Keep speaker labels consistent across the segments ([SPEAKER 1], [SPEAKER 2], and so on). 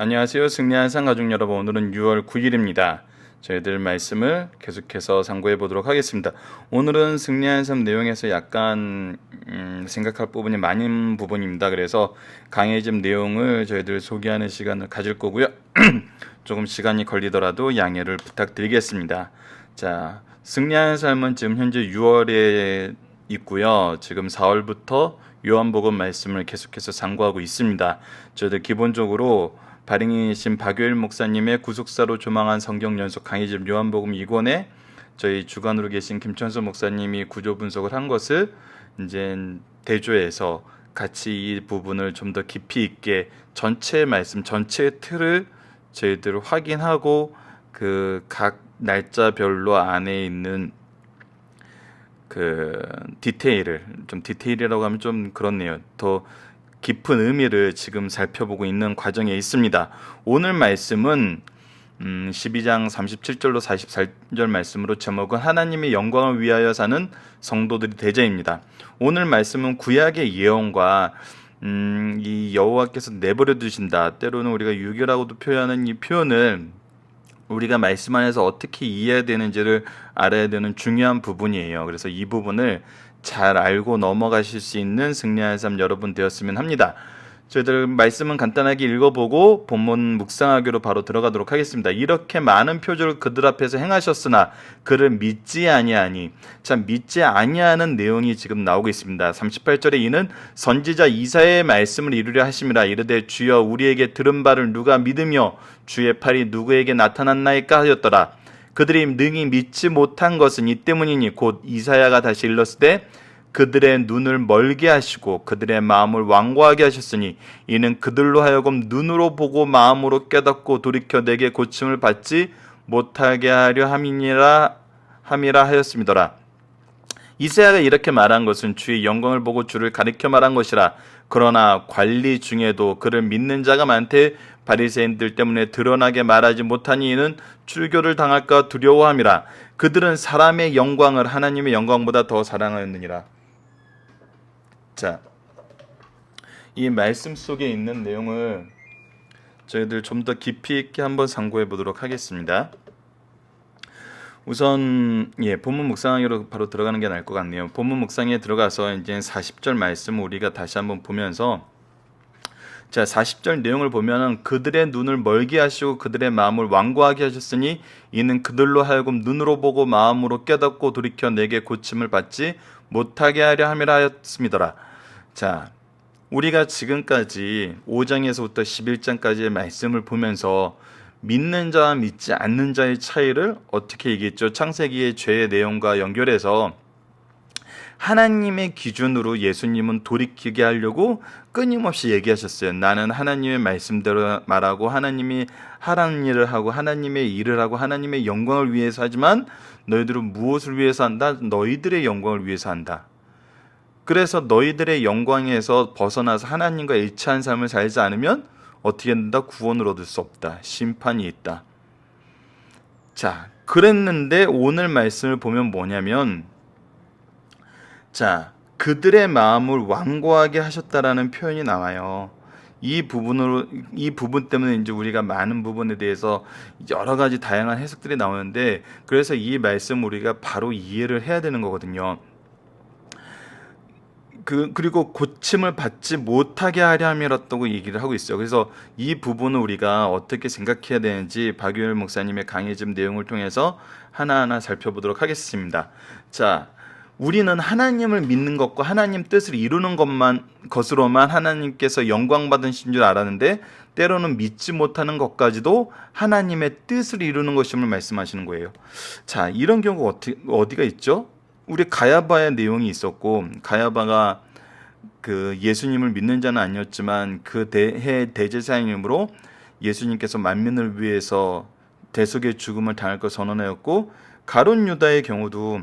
[SPEAKER 1] 안녕하세요. 승리한 상가족 여러분. 오늘은 6월 9일입니다. 저희들 말씀을 계속해서 상고해 보도록 하겠습니다. 오늘은 승리한 삶 내용에서 약간 음, 생각할 부분이 많은 부분입니다. 그래서 강해짐 내용을 저희들 소개하는 시간을 가질 거고요. 조금 시간이 걸리더라도 양해를 부탁드리겠습니다. 자, 승리한 삶은 지금 현재 6월에 있고요. 지금 4월부터 요한복음 말씀을 계속해서 상고하고 있습니다. 저희들 기본적으로 발행이신 박요일 목사님의 구속사로 조망한 성경 연속 강의집 요한복음 2권에 저희 주관으로 계신 김천수 목사님이 구조 분석을 한 것을 이제 대조해서 같이 이 부분을 좀 더 깊이 있게 전체 말씀 전체의 틀을 저희들 확인하고 그 각 날짜별로 안에 있는 그 디테일을 좀 디테일이라고 하면 좀 그렇네요. 더 깊은 의미를 지금 살펴보고 있는 과정에 있습니다. 오늘 말씀은 음, 12장 37절로 44절 말씀으로 제목은 하나님의 영광을 위하여 사는 성도들이 대자입니다. 오늘 말씀은 구약의 예언과 음, 이 여호와께서 내버려 두신다. 때로는 우리가 유교라고도 표현하는 이 표현을 우리가 말씀 안에서 어떻게 이해해야 되는지를 알아야 되는 중요한 부분이에요. 그래서 이 부분을 잘 알고 넘어가실 수 있는 승리한 삶 여러분 되었으면 합니다. 저희들 말씀은 간단하게 읽어보고 본문 묵상하기로 바로 들어가도록 하겠습니다. 이렇게 많은 표적을 그들 앞에서 행하셨으나 그를 믿지 아니하니 참 믿지 아니하는 내용이 지금 나오고 있습니다. 38절에 이는 선지자 이사의 말씀을 이루려 하심이라 이르되 주여 우리에게 들은 바를 누가 믿으며 주의 팔이 누구에게 나타났나이까 하였더라. 그들이 능히 믿지 못한 것은 이 때문이니 곧 이사야가 다시 일렀을 때 그들의 눈을 멀게 하시고 그들의 마음을 완고하게 하셨으니 이는 그들로 하여금 눈으로 보고 마음으로 깨닫고 돌이켜 내게 고침을 받지 못하게 하려 함이니라 함이라 하였음이더라. 이사야가 이렇게 말한 것은 주의 영광을 보고 주를 가리켜 말한 것이라. 그러나 관리 중에도 그를 믿는 자가 많되 바리새인들 때문에 드러나게 말하지 못하니 이는 출교를 당할까 두려워함이라. 그들은 사람의 영광을 하나님의 영광보다 더 사랑하였느니라. 자, 이 말씀 속에 있는 내용을 저희들 좀 더 깊이 있게 한번 상고해 보도록 하겠습니다. 우선 예 본문 묵상하기로 바로 들어가는 게 나을 것 같네요. 본문 묵상에 들어가서 이제 40절 말씀 우리가 다시 한번 보면서 자 40절 내용을 보면은 그들의 눈을 멀게 하시고 그들의 마음을 완고하게 하셨으니 이는 그들로 하여금 눈으로 보고 마음으로 깨닫고 돌이켜 내게 고침을 받지 못하게 하려 함이라 하였음이더라. 자 우리가 지금까지 5장에서부터 11장까지의 말씀을 보면서 믿는 자와 믿지 않는 자의 차이를 어떻게 얘기했죠? 창세기의 죄의 내용과 연결해서 하나님의 기준으로 예수님은 돌이키게 하려고 끊임없이 얘기하셨어요. 나는 하나님의 말씀대로 말하고 하나님이 하라는 일을 하고 하나님의 일을 하고 하나님의 영광을 위해서 하지만 너희들은 무엇을 위해서 한다? 너희들의 영광을 위해서 한다. 그래서 너희들의 영광에서 벗어나서 하나님과 일치한 삶을 살지 않으면 어떻게 된다? 구원을 얻을 수 없다. 심판이 있다. 자, 그랬는데 오늘 말씀을 보면 뭐냐면 자, 그들의 마음을 완고하게 하셨다라는 표현이 나와요. 이 부분으로 이 부분 때문에 이제 우리가 많은 부분에 대해서 여러 가지 다양한 해석들이 나오는데 그래서 이 말씀 우리가 바로 이해를 해야 되는 거거든요. 그 그리고 고침을 받지 못하게 하려 함이었다고 얘기를 하고 있어요. 그래서 이 부분을 우리가 어떻게 생각해야 되는지 박유일 목사님의 강의집 내용을 통해서 하나하나 살펴보도록 하겠습니다. 자, 우리는 하나님을 믿는 것과 하나님 뜻을 이루는 것만 것으로만 하나님께서 영광 받으신 줄 알았는데 때로는 믿지 못하는 것까지도 하나님의 뜻을 이루는 것임을 말씀하시는 거예요. 자, 이런 경우가 어디, 어디가 있죠? 우리 가야바의 내용이 있었고 가야바가 그 예수님을 믿는 자는 아니었지만 그 대해 대제사장님으로 예수님께서 만민을 위해서 대속의 죽음을 당할 것 선언하였고 가론 유다의 경우도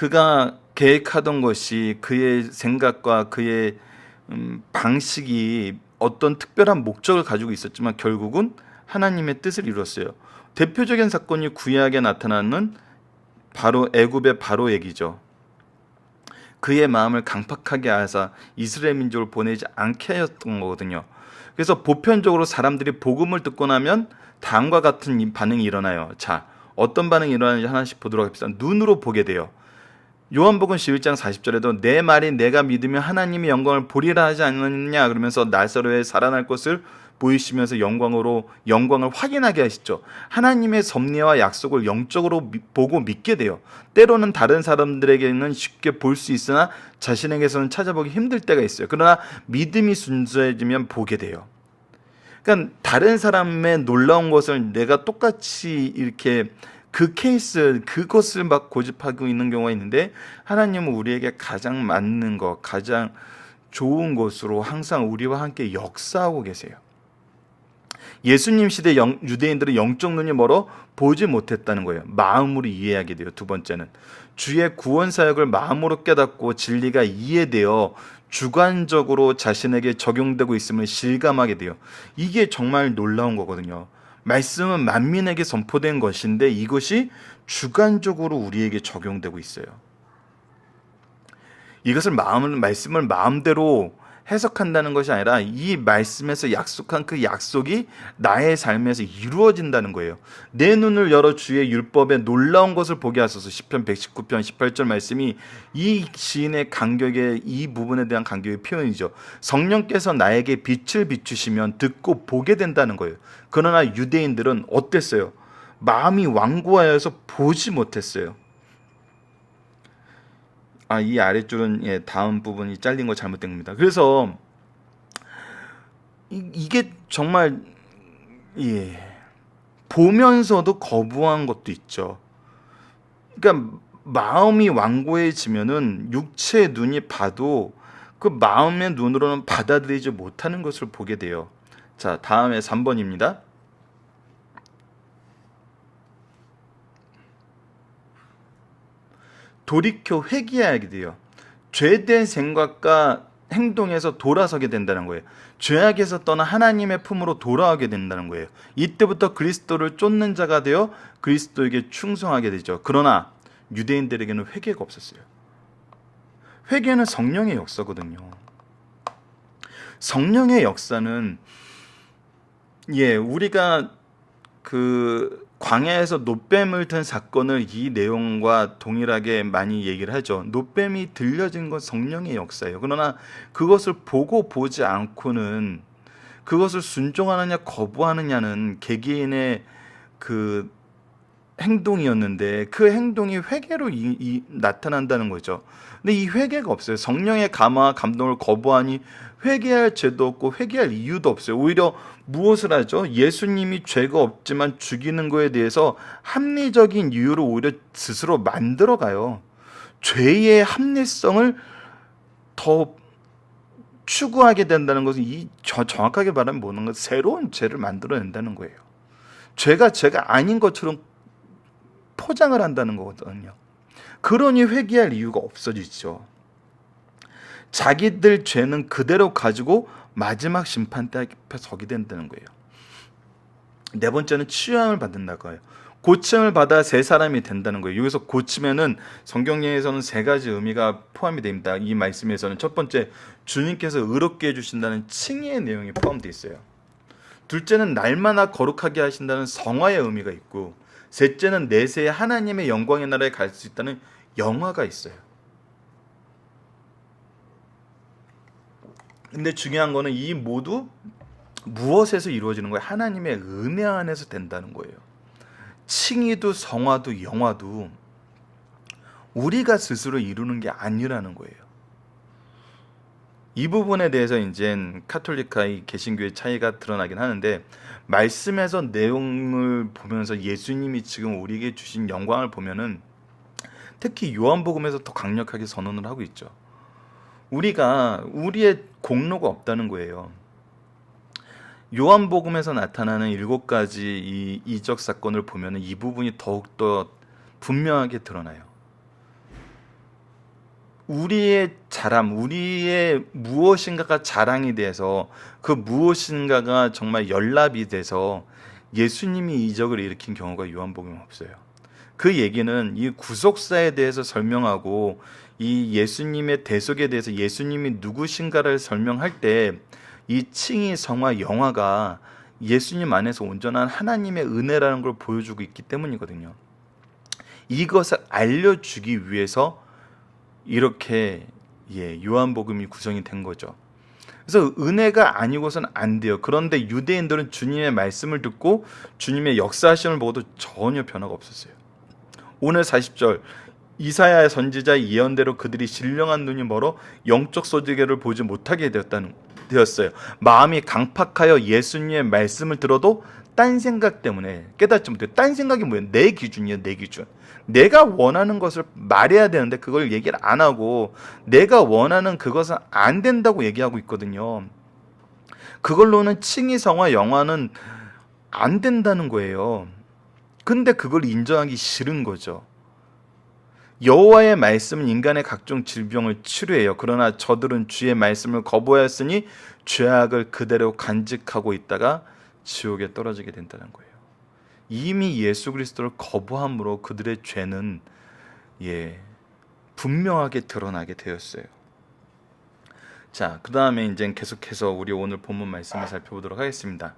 [SPEAKER 1] 그가 계획하던 것이 그의 생각과 그의 음, 방식이 어떤 특별한 목적을 가지고 있었지만 결국은 하나님의 뜻을 이뤘어요. 대표적인 사건이 구약에 나타나는 바로 애굽의 바로 얘기죠. 그의 마음을 강팍하게 하사 이스라엘 민족을 보내지 않게 하였던 거거든요. 그래서 보편적으로 사람들이 복음을 듣고 나면 다음과 같은 이 반응이 일어나요. 자, 어떤 반응이 일어나는지 하나씩 보도록 합시다. 눈으로 보게 돼요. 요한복음 11장 40절에도 내 말이 내가 믿으면 하나님의 영광을 보리라 하지 않느냐 그러면서 나사로의 살아날 것을 보이시면서 영광으로 영광을 확인하게 하시죠. 하나님의 섭리와 약속을 영적으로 미- 보고 믿게 돼요. 때로는 다른 사람들에게는 쉽게 볼 수 있으나 자신에게서는 찾아보기 힘들 때가 있어요. 그러나 믿음이 순수해지면 보게 돼요. 그러니까 다른 사람의 놀라운 것을 내가 똑같이 이렇게 그 케이스 그것을 막 고집하고 있는 경우가 있는데 하나님은 우리에게 가장 맞는 것, 가장 좋은 것으로 항상 우리와 함께 역사하고 계세요. 예수님 시대 영, 유대인들은 영적 눈이 멀어 보지 못했다는 거예요. 마음으로 이해하게 돼요. 두 번째는 주의 구원 사역을 마음으로 깨닫고 진리가 이해되어 주관적으로 자신에게 적용되고 있음을 실감하게 돼요. 이게 정말 놀라운 거거든요. 말씀은 만민에게 선포된 것인데 이것이 주관적으로 우리에게 적용되고 있어요. 이것을 마음을 말씀을 마음대로 해석한다는 것이 아니라 이 말씀에서 약속한 그 약속이 나의 삶에서 이루어진다는 거예요. 내 눈을 열어 주의 율법에 놀라운 것을 보게 하소서. 시편 119편 18절 말씀이 이 시인의 간격의 이 부분에 대한 간격의 표현이죠. 성령께서 나에게 빛을 비추시면 듣고 보게 된다는 거예요. 그러나 유대인들은 어땠어요? 마음이 완고하여서 보지 못했어요. 아, 이 아랫줄은 예, 다음 부분이 잘린 거 잘못된 겁니다. 그래서 이, 이게 정말 예. 보면서도 거부한 것도 있죠. 그러니까 마음이 완고해지면은 육체의 눈이 봐도 그 마음의 눈으로는 받아들이지 못하는 것을 보게 돼요. 자, 다음에 3번입니다. 돌이켜 회개하게 돼요. 죄된 생각과 행동에서 돌아서게 된다는 거예요. 죄악에서 떠나 하나님의 품으로 돌아오게 된다는 거예요. 이때부터 그리스도를 쫓는 자가 되어 그리스도에게 충성하게 되죠. 그러나 유대인들에게는 회개가 없었어요. 회개는 성령의 역사거든요. 성령의 역사는 예, 우리가 그 광야에서 노뱀을 든 사건을 이 내용과 동일하게 많이 얘기를 하죠. 노뱀이 들려진 건 성령의 역사예요. 그러나 그것을 보고 보지 않고는 그것을 순종하느냐 거부하느냐는 개개인의 그 행동이었는데 그 행동이 회개로 이, 이, 나타난다는 거죠. 근데 이 회개가 없어요. 성령의 감화 감동을 거부하니 회개할 죄도 없고 회개할 이유도 없어요. 오히려 무엇을 하죠? 예수님이 죄가 없지만 죽이는 거에 대해서 합리적인 이유를 오히려 스스로 만들어 가요. 죄의 합리성을 더 추구하게 된다는 것은 이 저- 정확하게 말하면 뭐는 건 새로운 죄를 만들어낸다는 거예요. 죄가 죄가 아닌 것처럼 포장을 한다는 거거든요. 그러니 회개할 이유가 없어지죠. 자기들 죄는 그대로 가지고 마지막 심판대 앞에 서게 된다는 거예요. 네 번째는 치유함을 받는다고 해요. 고침을 받아 새 사람이 된다는 거예요. 여기서 고침에는 성경에서는 세 가지 의미가 포함이 됩니다. 이 말씀에서는 첫 번째 주님께서 의롭게 해주신다는 칭의의 내용이 포함되어 있어요. 둘째는 날마다 거룩하게 하신다는 성화의 의미가 있고 셋째는 내세에 하나님의 영광의 나라에 갈 수 있다는 영화가 있어요. 근데 중요한 거는 이 모두 무엇에서 이루어지는 거예요? 하나님의 은혜 안에서 된다는 거예요. 칭의도 성화도 영화도 우리가 스스로 이루는 게 아니라는 거예요. 이 부분에 대해서 이제 카톨릭과의 개신교의 차이가 드러나긴 하는데 말씀에서 내용을 보면서 예수님이 지금 우리에게 주신 영광을 보면은 특히 요한복음에서 더 강력하게 선언을 하고 있죠. 우리가 우리의 공로가 없다는 거예요. 요한복음에서 나타나는 일곱 가지 이 이적 사건을 보면은 이 부분이 더욱 더 분명하게 드러나요. 우리의 자람, 우리의 무엇인가가 자랑이 돼서 그 무엇인가가 정말 연합이 돼서 예수님이 이적을 일으킨 경우가 요한복음에 없어요. 그 얘기는 이 구속사에 대해서 설명하고 이 예수님의 대속에 대해서 예수님이 누구신가를 설명할 때 이 칭의 성화 영화가 예수님 안에서 온전한 하나님의 은혜라는 걸 보여주고 있기 때문이거든요. 이것을 알려주기 위해서 이렇게 예, 요한복음이 구성이 된 거죠. 그래서 은혜가 아니고선 안 돼요. 그런데 유대인들은 주님의 말씀을 듣고 주님의 역사하심을 보고도 전혀 변화가 없었어요. 오늘 40절 이사야 선지자 예언대로 그들이 신령한 눈이 멀어 영적 소지계를 보지 못하게 되었다는 되었어요. 마음이 강팍하여 예수님의 말씀을 들어도 딴 생각 때문에 깨닫지 못해요. 딴 생각이 뭐예요? 내 기준이에요. 내 기준. 내가 원하는 것을 말해야 되는데 그걸 얘기를 안 하고 내가 원하는 그것은 안 된다고 얘기하고 있거든요. 그걸로는 칭의성화 영화는 안 된다는 거예요. 근데 그걸 인정하기 싫은 거죠. 여호와의 말씀은 인간의 각종 질병을 치료해요. 그러나 저들은 주의 말씀을 거부하였으니 죄악을 그대로 간직하고 있다가 지옥에 떨어지게 된다는 거예요. 이미 예수 그리스도를 거부함으로 그들의 죄는 예 분명하게 드러나게 되었어요. 자, 그 다음에 이제 계속해서 우리 오늘 본문 말씀을 살펴보도록 하겠습니다.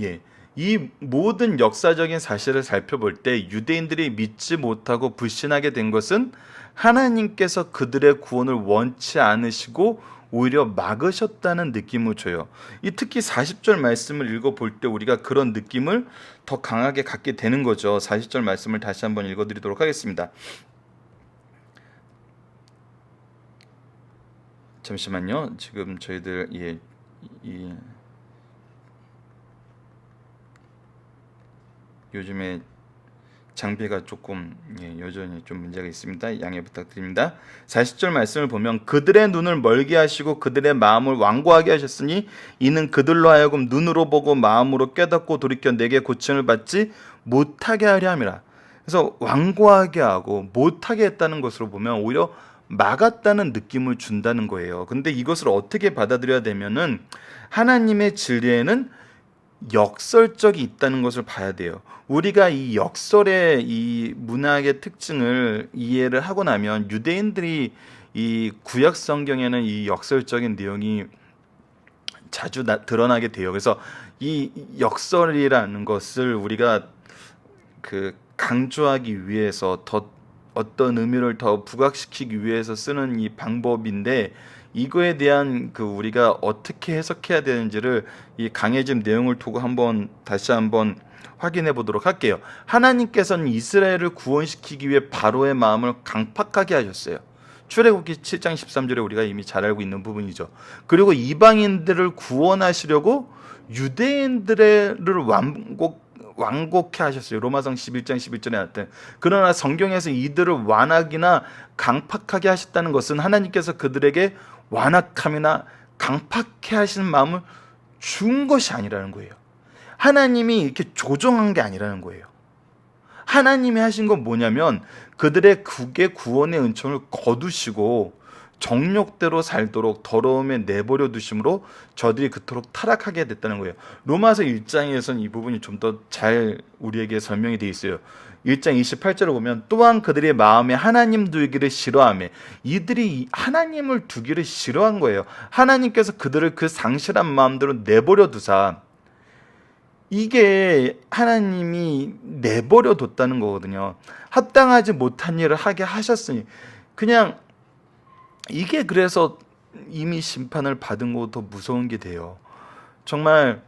[SPEAKER 1] 예, 이 모든 역사적인 사실을 살펴볼 때 유대인들이 믿지 못하고 불신하게 된 것은 하나님께서 그들의 구원을 원치 않으시고 오히려 막으셨다는 느낌을 줘요. 이 특히 40절 말씀을 읽어 볼 때 우리가 그런 느낌을 더 강하게 갖게 되는 거죠. 40절 말씀을 다시 한번 읽어 드리도록 하겠습니다. 잠시만요. 지금 저희들 예, 이 요즘에 장비가 조금 예, 여전히 좀 문제가 있습니다. 양해 부탁드립니다. 40절 말씀을 보면 그들의 눈을 멀게 하시고 그들의 마음을 완고하게 하셨으니 이는 그들로 하여금 눈으로 보고 마음으로 깨닫고 돌이켜 내게 고침을 받지 못하게 하려 함이라. 그래서 완고하게 하고 못하게 했다는 것으로 보면 오히려 막았다는 느낌을 준다는 거예요. 근데 이것을 어떻게 받아들여야 되면은 하나님의 진리에는 역설적이 있다는 것을 봐야 돼요. 우리가 이 역설의 이 문학의 특징을 이해를 하고 나면 유대인들이 이 구약 성경에는 이 역설적인 내용이 자주 나, 드러나게 돼요. 그래서 이 역설이라는 것을 우리가 그 강조하기 위해서 더 어떤 의미를 더 부각시키기 위해서 쓰는 이 방법인데 이거에 대한 그 우리가 어떻게 해석해야 되는지를 이 강해진 내용을 두고 한번 다시 한번 확인해 보도록 할게요. 하나님께서는 이스라엘을 구원시키기 위해 바로의 마음을 강팍하게 하셨어요. 출애굽기 7장 13절에 우리가 이미 잘 알고 있는 부분이죠. 그리고 이방인들을 구원하시려고 유대인들을 완곡 완곡해 하셨어요. 로마성 11장 11절에 나왔던. 그러나 성경에서 이들을 완악이나 강팍하게 하셨다는 것은 하나님께서 그들에게 완악함이나 강팍해 하시는 마음을 준 것이 아니라는 거예요. 하나님이 이렇게 조정한 게 아니라는 거예요. 하나님이 하신 건 뭐냐면 그들의 국의 구원의 은총을 거두시고 정욕대로 살도록 더러움에 내버려 두심으로 저들이 그토록 타락하게 됐다는 거예요. 로마서 1장에서는 이 부분이 좀 더 잘 우리에게 설명이 되어 있어요. 1장 28절을 보면 또한 그들의 마음에 하나님 두기를 싫어하며 이들이 하나님을 두기를 싫어한 거예요. 하나님께서 그들을 그 상실한 마음대로 내버려 두사 이게 하나님이 내버려 뒀다는 거거든요. 합당하지 못한 일을 하게 하셨으니 그냥 이게 그래서 이미 심판을 받은 것도 무서운 게 돼요. 정말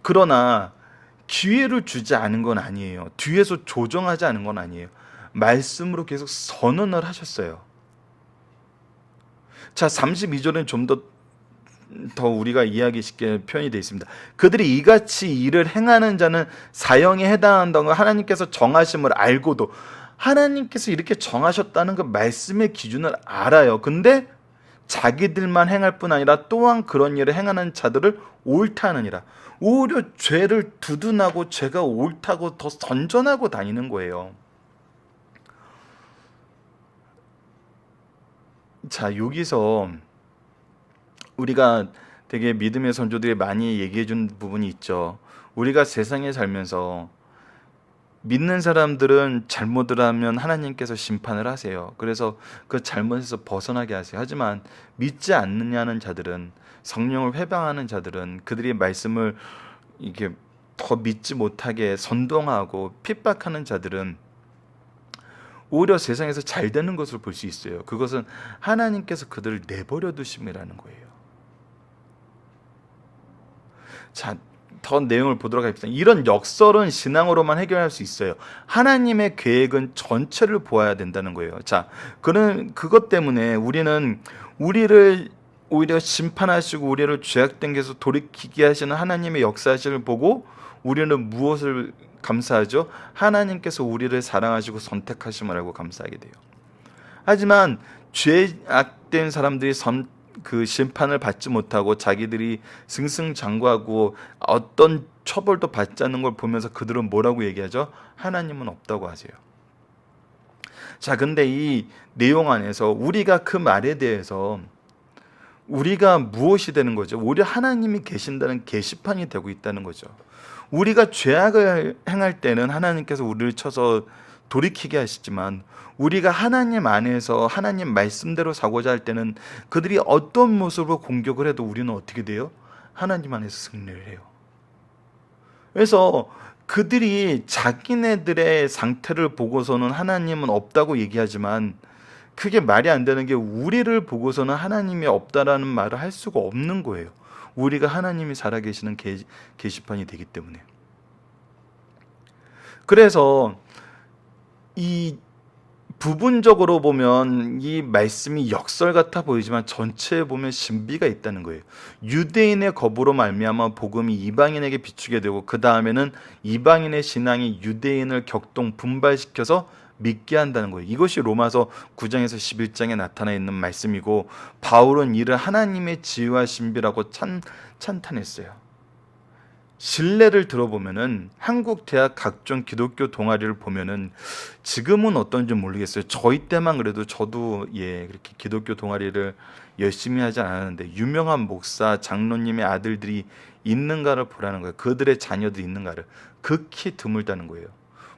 [SPEAKER 1] 그러나 기회를 주지 않은 건 아니에요. 뒤에서 조정하지 않은 건 아니에요. 말씀으로 계속 선언을 하셨어요. 자, 32절은 좀더 더 우리가 이해하기 쉽게 표현이 되어 있습니다. 그들이 이같이 일을 행하는 자는 사형에 해당한다는 걸 하나님께서 정하심을 알고도 하나님께서 이렇게 정하셨다는 그 말씀의 기준을 알아요. 근데 자기들만 행할 뿐 아니라 또한 그런 일을 행하는 자들을 옳다 하느니라. 오히려 죄를 두둔하고 죄가 옳다고 더 선전하고 다니는 거예요. 자, 여기서 우리가 되게 믿음의 선조들이 많이 얘기해 준 부분이 있죠. 우리가 세상에 살면서 믿는 사람들은 잘못을 하면 하나님께서 심판을 하세요. 그래서 그 잘못에서 벗어나게 하세요. 하지만 믿지 않느냐는 자들은 성령을 회방하는 자들은 그들이 말씀을 이게 더 믿지 못하게 선동하고 핍박하는 자들은 오히려 세상에서 잘 되는 것을 볼 수 있어요. 그것은 하나님께서 그들을 내버려 두심이라는 거예요. 자, 더 내용을 보도록 하겠습니다. 이런 역설은 신앙으로만 해결할 수 있어요. 하나님의 계획은 전체를 보아야 된다는 거예요. 자, 그는 그것 때문에 우리는 우리를 오히려 심판하시고 우리를 죄악된 게서 돌이키게 하시는 하나님의 역사실을 보고 우리는 무엇을 감사하죠? 하나님께서 우리를 사랑하시고 선택하심을 알고 감사하게 돼요. 하지만 죄악된 사람들이 선, 그 심판을 받지 못하고 자기들이 승승장구하고 어떤 처벌도 받지 않는 걸 보면서 그들은 뭐라고 얘기하죠? 하나님은 없다고 하세요. 자, 근데 이 내용 안에서 우리가 그 말에 대해서 우리가 무엇이 되는 거죠? 오히려 하나님이 계신다는 게시판이 되고 있다는 거죠. 우리가 죄악을 행할 때는 하나님께서 우리를 쳐서 돌이키게 하시지만 우리가 하나님 안에서 하나님 말씀대로 사고자 할 때는 그들이 어떤 모습으로 공격을 해도 우리는 어떻게 돼요? 하나님 안에서 승리를 해요. 그래서 그들이 자기네들의 상태를 보고서는 하나님은 없다고 얘기하지만 그게 말이 안 되는 게 우리를 보고서는 하나님이 없다라는 말을 할 수가 없는 거예요. 우리가 하나님이 살아계시는 게, 게시판이 되기 때문에. 그래서 이 부분적으로 보면 이 말씀이 역설 같아 보이지만 전체에 보면 신비가 있다는 거예요. 유대인의 거부로 말미암아 복음이 이방인에게 비추게 되고 그 다음에는 이방인의 신앙이 유대인을 격동 분발시켜서 믿게 한다는 거예요. 이것이 로마서 9장에서 11장에 나타나 있는 말씀이고 바울은 이를 하나님의 지혜와 신비라고 찬, 찬탄했어요. 신뢰를 들어보면은 한국 대학 각종 기독교 동아리를 보면은 지금은 어떤지 모르겠어요. 저희 때만 그래도 저도 예 그렇게 기독교 동아리를 열심히 하지 않았는데 유명한 목사 장로님의 아들들이 있는가를 보라는 거예요. 그들의 자녀들이 있는가를 극히 드물다는 거예요.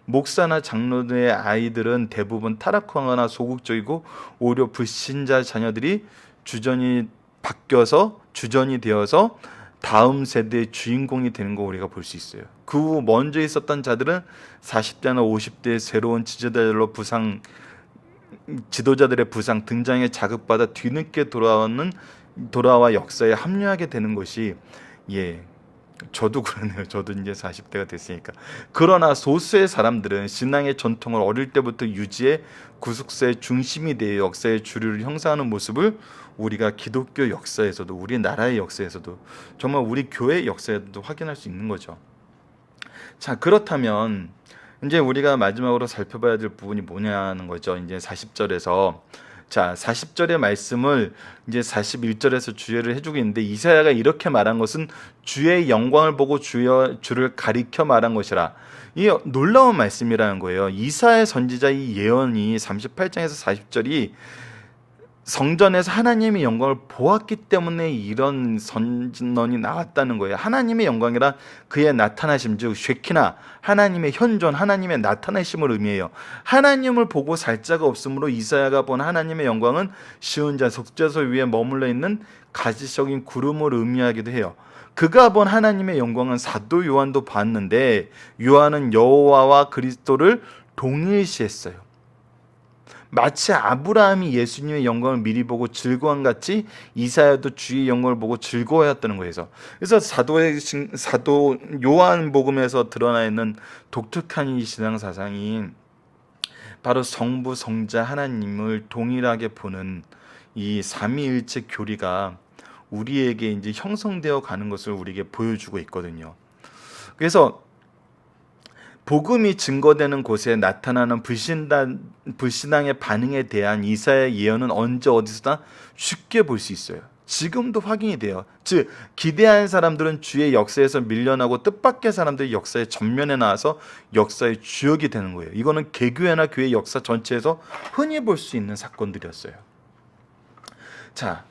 [SPEAKER 1] 목사나 장로들의 아이들은 대부분 타락하거나 소극적이고 오히려 불신자 자녀들이 주전이 바뀌어서 주전이 되어서 다음 세대의 주인공이 되는 거 우리가 볼 수 있어요. 그 후 먼저 있었던 자들은 40대나 50대의 새로운 지도자들로 부상 지도자들의 부상 등장에 자극받아 뒤늦게 돌아오는 돌아와 역사에 합류하게 되는 것이 예 저도 그러네요. 저도 이제 40대가 됐으니까. 그러나 소수의 사람들은 신앙의 전통을 어릴 때부터 유지해 구속사의 중심이 되어 역사의 주류를 형성하는 모습을 우리가 기독교 역사에서도 우리 나라의 역사에서도 정말 우리 교회 역사에도 확인할 수 있는 거죠. 자, 그렇다면 이제 우리가 마지막으로 살펴봐야 될 부분이 뭐냐는 거죠. 이제 40절에서 자, 40절의 말씀을 이제 41절에서 주의를 해주고 있는데 이사야가 이렇게 말한 것은 주의 영광을 보고 주여 주를 가리켜 말한 것이라. 이 놀라운 말씀이라는 거예요. 이사야 선지자 이 예언이 38장에서 40절이 성전에서 하나님의 영광을 보았기 때문에 이런 선언이 나왔다는 거예요. 하나님의 영광이란 그의 나타나심 즉 쉐키나 하나님의 현존 하나님의 나타나심을 의미해요. 하나님을 보고 살 자가 없으므로 이사야가 본 하나님의 영광은 시온 자 속죄소 위에 머물러 있는 가지적인 구름을 의미하기도 해요. 그가 본 하나님의 영광은 사도 요한도 봤는데 요한은 여호와와 그리스도를 동일시했어요. 마치 아브라함이 예수님의 영광을 미리 보고 즐거운 같이 이사야도 주의 영광을 보고 즐거워했다는 거예요. 그래서 사도의 사도 요한 복음에서 드러나 있는 독특한 이 신앙 사상이 바로 성부 성자 하나님을 동일하게 보는 이 삼위일체 교리가 우리에게 이제 형성되어 가는 것을 우리에게 보여주고 있거든요. 그래서 복음이 증거되는 곳에 나타나는 불신단, 불신앙의 반응에 대한 이사의 예언은 언제 어디서나 쉽게 볼 수 있어요. 지금도 확인이 돼요. 즉 기대한 사람들은 주의 역사에서 밀려나고 뜻밖의 사람들이 역사의 전면에 나와서 역사의 주역이 되는 거예요. 이거는 개교회나 교회 역사 전체에서 흔히 볼 수 있는 사건들이었어요. 자,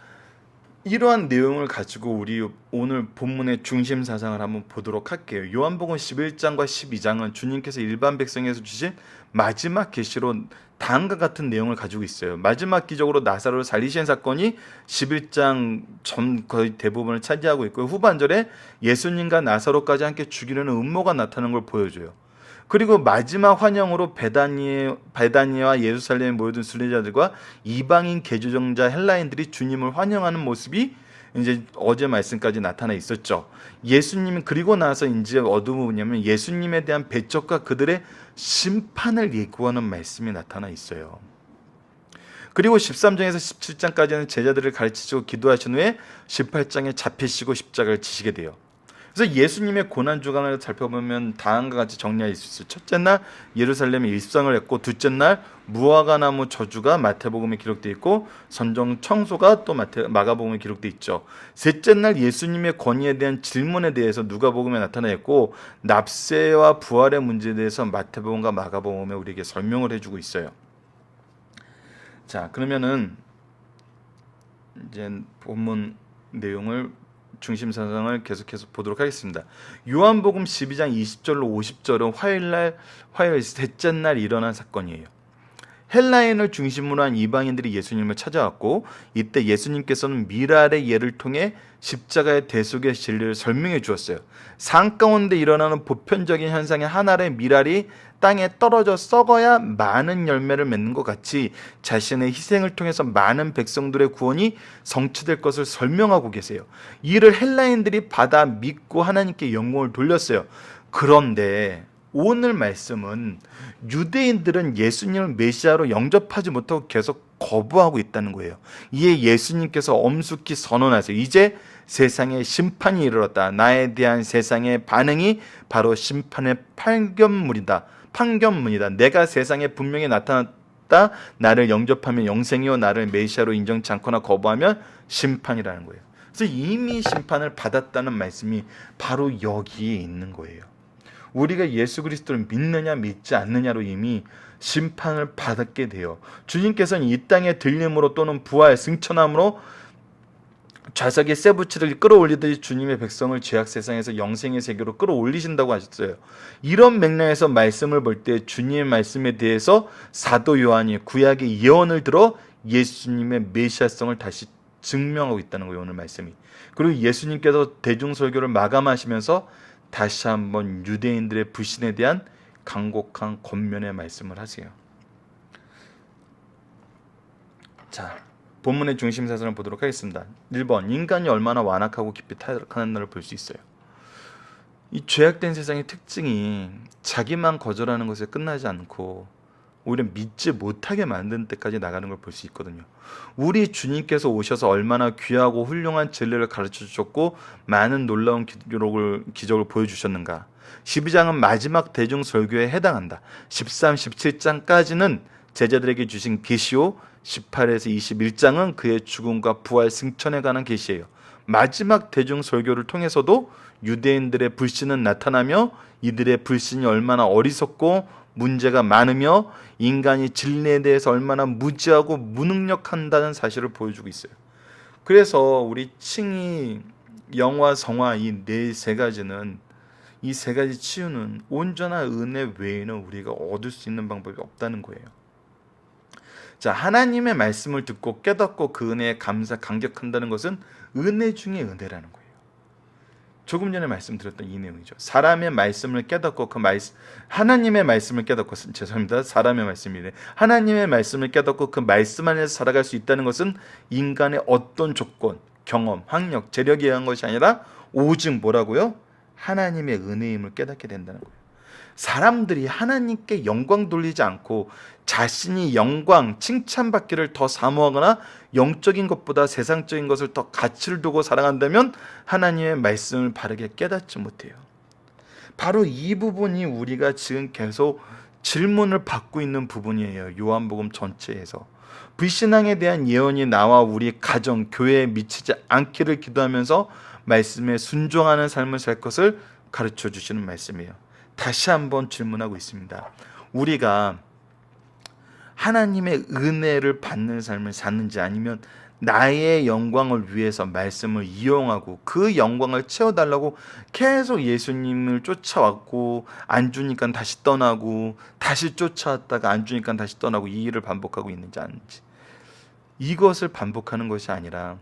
[SPEAKER 1] 이러한 내용을 가지고 우리 오늘 본문의 중심 사상을 한번 보도록 할게요. 요한복음 11장과 12장은 주님께서 일반 백성에서 주신 마지막 계시로 다음과 같은 내용을 가지고 있어요. 마지막 기적으로 나사로를 살리신 사건이 11장 전 거의 대부분을 차지하고 있고 후반절에 예수님과 나사로까지 함께 죽이려는 음모가 나타나는 걸 보여줘요. 그리고 마지막 환영으로 베다니 베다니와 예루살렘에 모여든 순례자들과 이방인 개조정자 헬라인들이 주님을 환영하는 모습이 이제 어제 말씀까지 나타나 있었죠. 예수님이 그리고 나서 이제 어두운 부분이냐면 예수님에 대한 배척과 그들의 심판을 예고하는 말씀이 나타나 있어요. 그리고 13장에서 17장까지는 제자들을 가르치시고 기도하신 후에 18장에 잡히시고 십자가를 지시게 돼요. 그래서 예수님의 고난 주간을 살펴보면 다음과 같이 정리할 수 있어요. 첫째 날 예루살렘에 일상을 했고 둘째 날 무화과 나무 저주가 마태복음에 기록돼 있고 선정 청소가 또 마태 마가복음에 기록돼 있죠. 셋째 날 예수님의 권위에 대한 질문에 대해서 누가복음에 나타나 있고 납세와 부활의 문제에 대해서 마태복음과 마가복음에 우리에게 설명을 해주고 있어요. 자 그러면은 이제 본문 내용을 중심 사상을 계속해서 보도록 하겠습니다. 요한복음 12장 20절로 50절은 화요일 날 화요일 셋째 날 일어난 사건이에요. 헬라인을 중심으로 한 이방인들이 예수님을 찾아왔고 이때 예수님께서는 미랄의 예를 통해 십자가의 대속의 진리를 설명해 주었어요. 산 가운데 일어나는 보편적인 현상의 하나의 미랄이 땅에 떨어져 썩어야 많은 열매를 맺는 것 같이 자신의 희생을 통해서 많은 백성들의 구원이 성취될 것을 설명하고 계세요. 이를 헬라인들이 받아 믿고 하나님께 영광을 돌렸어요. 그런데 오늘 말씀은 유대인들은 예수님을 메시아로 영접하지 못하고 계속 거부하고 있다는 거예요. 이에 예수님께서 엄숙히 선언하세요. 이제 세상에 심판이 이르렀다. 나에 대한 세상의 반응이 바로 심판의 판결문이다. 판결문이다. 내가 세상에 분명히 나타났다. 나를 영접하면 영생이요 나를 메시아로 인정치 않거나 거부하면 심판이라는 거예요. 그래서 이미 심판을 받았다는 말씀이 바로 여기에 있는 거예요. 우리가 예수 그리스도를 믿느냐 믿지 않느냐로 이미 심판을 받았게 돼요. 주님께서는 이 땅의 들림으로 또는 부활 승천함으로 좌석의 쇠붙이를 끌어올리듯이 주님의 백성을 죄악 세상에서 영생의 세계로 끌어올리신다고 하셨어요. 이런 맥락에서 말씀을 볼 때 주님의 말씀에 대해서 사도 요한이 구약의 예언을 들어 예수님의 메시아성을 다시 증명하고 있다는 거예요. 오늘 말씀이. 그리고 예수님께서 대중설교를 마감하시면서 다시 한번 유대인들의 불신에 대한 강곡한 권면의 말씀을 하세요. 자, 본문의 중심 사선을 보도록 하겠습니다. 1번 인간이 얼마나 완악하고 깊이 타락하는가를 볼 수 있어요. 이 죄악된 세상의 특징이 자기만 거절하는 것에 끝나지 않고 오히려 믿지 못하게 만드는 때까지 나가는 걸 볼 수 있거든요. 우리 주님께서 오셔서 얼마나 귀하고 훌륭한 진리를 가르쳐 주셨고 많은 놀라운 기록을 기적을 보여 주셨는가. 12장은 마지막 대중 설교에 해당한다. 13, 17장까지는 제자들에게 주신 계시요 18에서 21장은 그의 죽음과 부활 승천에 관한 계시예요. 마지막 대중 설교를 통해서도 유대인들의 불신은 나타나며 이들의 불신이 얼마나 어리석고 문제가 많으며 인간이 진리에 대해서 얼마나 무지하고 무능력한다는 사실을 보여주고 있어요. 그래서 우리 칭이 영화, 성화 이 네 세 가지는 이 세 가지 치유는 온전한 은혜 외에는 우리가 얻을 수 있는 방법이 없다는 거예요. 자, 하나님의 말씀을 듣고 깨닫고 그 은혜에 감사 감격한다는 것은 은혜 중에 은혜라는 거예요. 조금 전에 말씀드렸던 이 내용이죠. 사람의 말씀을 깨닫고 그 말씀 하나님의 말씀을 깨닫고 죄송합니다. 사람의 말씀이래. 하나님의 말씀을 깨닫고 그 말씀 안에서 살아갈 수 있다는 것은 인간의 어떤 조건, 경험, 학력, 재력에 의한 것이 아니라 오직 뭐라고요? 하나님의 은혜임을 깨닫게 된다는 거예요. 사람들이 하나님께 영광 돌리지 않고 자신이 영광, 칭찬받기를 더 사모하거나 영적인 것보다 세상적인 것을 더 가치를 두고 살아간다면 하나님의 말씀을 바르게 깨닫지 못해요. 바로 이 부분이 우리가 지금 계속 질문을 받고 있는 부분이에요. 요한복음 전체에서. 불신앙에 대한 예언이 나와 우리 가정, 교회에 미치지 않기를 기도하면서 말씀에 순종하는 삶을 살 것을 가르쳐 주시는 말씀이에요. 다시 한번 질문하고 있습니다. 우리가 하나님의 은혜를 받는 삶을 사는지 아니면 나의 영광을 위해서 말씀을 이용하고 그 영광을 채워달라고 계속 예수님을 쫓아왔고 안 주니까 다시 떠나고 다시 쫓아왔다가 안 주니까 다시 떠나고 이 일을 반복하고 있는지 아닌지 이것을 반복하는 것이 아니라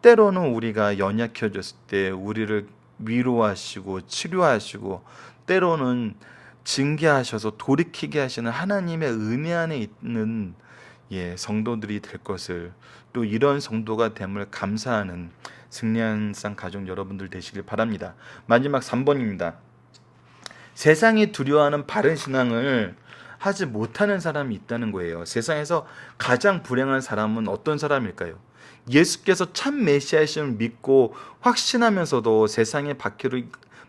[SPEAKER 1] 때로는 우리가 연약해졌을 때 우리를 위로하시고 치료하시고 때로는 징계하셔서 돌이키게 하시는 하나님의 은혜 안에 있는 예, 성도들이 될 것을 또 이런 성도가 됨을 감사하는 승리한 쌍 가족 여러분들 되시길 바랍니다. 마지막 3번입니다. 세상이 두려워하는 바른 신앙을 하지 못하는 사람이 있다는 거예요. 세상에서 가장 불행한 사람은 어떤 사람일까요? 예수께서 참 메시아이심을 믿고 확신하면서도 세상의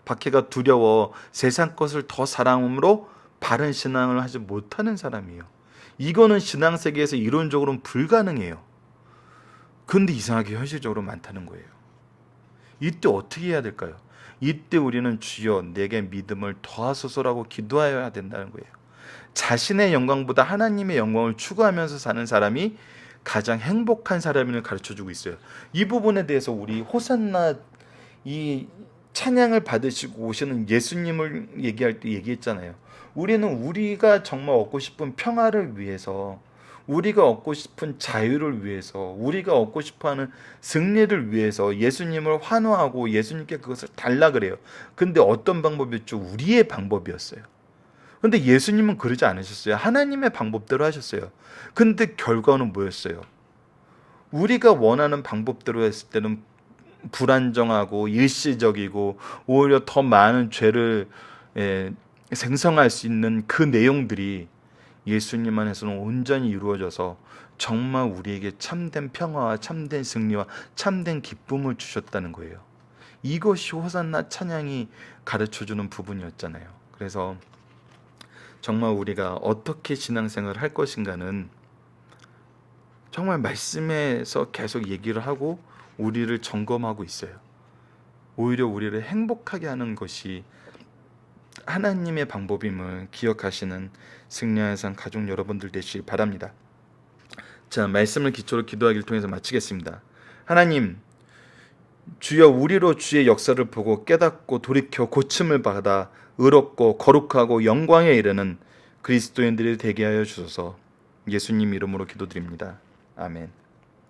[SPEAKER 1] 박해가 두려워 세상 것을 더 사랑함으로 바른 신앙을 하지 못하는 사람이에요. 이거는 신앙 세계에서 이론적으로는 불가능해요. 근데 이상하게 현실적으로 많다는 거예요. 이때 어떻게 해야 될까요? 이때 우리는 주여 내게 믿음을 더하소서라고 기도하여야 된다는 거예요. 자신의 영광보다 하나님의 영광을 추구하면서 사는 사람이 가장 행복한 사람을 가르쳐 주고 있어요. 이 부분에 대해서 우리 호산나 이 찬양을 받으시고 오시는 예수님을 얘기할 때 얘기했잖아요. 우리는 우리가 정말 얻고 싶은 평화를 위해서 우리가 얻고 싶은 자유를 위해서 우리가 얻고 싶어하는 승리를 위해서 예수님을 환호하고 예수님께 그것을 달라 그래요. 근데 어떤 방법이었죠? 우리의 방법이었어요. 근데 예수님은 그러지 않으셨어요. 하나님의 방법대로 하셨어요. 근데 결과는 뭐였어요? 우리가 원하는 방법대로 했을 때는 불안정하고 일시적이고 오히려 더 많은 죄를 예, 생성할 수 있는 그 내용들이 예수님 안에서는 온전히 이루어져서 정말 우리에게 참된 평화와 참된 승리와 참된 기쁨을 주셨다는 거예요. 이것이 호산나 찬양이 가르쳐 주는 부분이었잖아요. 그래서 정말 우리가 어떻게 신앙생활을 할 것인가는 정말 말씀에서 계속 얘기를 하고 우리를 점검하고 있어요. 오히려 우리를 행복하게 하는 것이 하나님의 방법임을 기억하시는 승리한 상 가족 여러분들 되시길 바랍니다. 자, 말씀을 기초로 기도하기를 통해서 마치겠습니다. 하나님, 주여 우리로 주의 역사를 보고 깨닫고 돌이켜 고침을 받아 의롭고 거룩하고 영광에 이르는 그리스도인들이 되게 하여 주소서. 예수님 이름으로 기도드립니다. 아멘.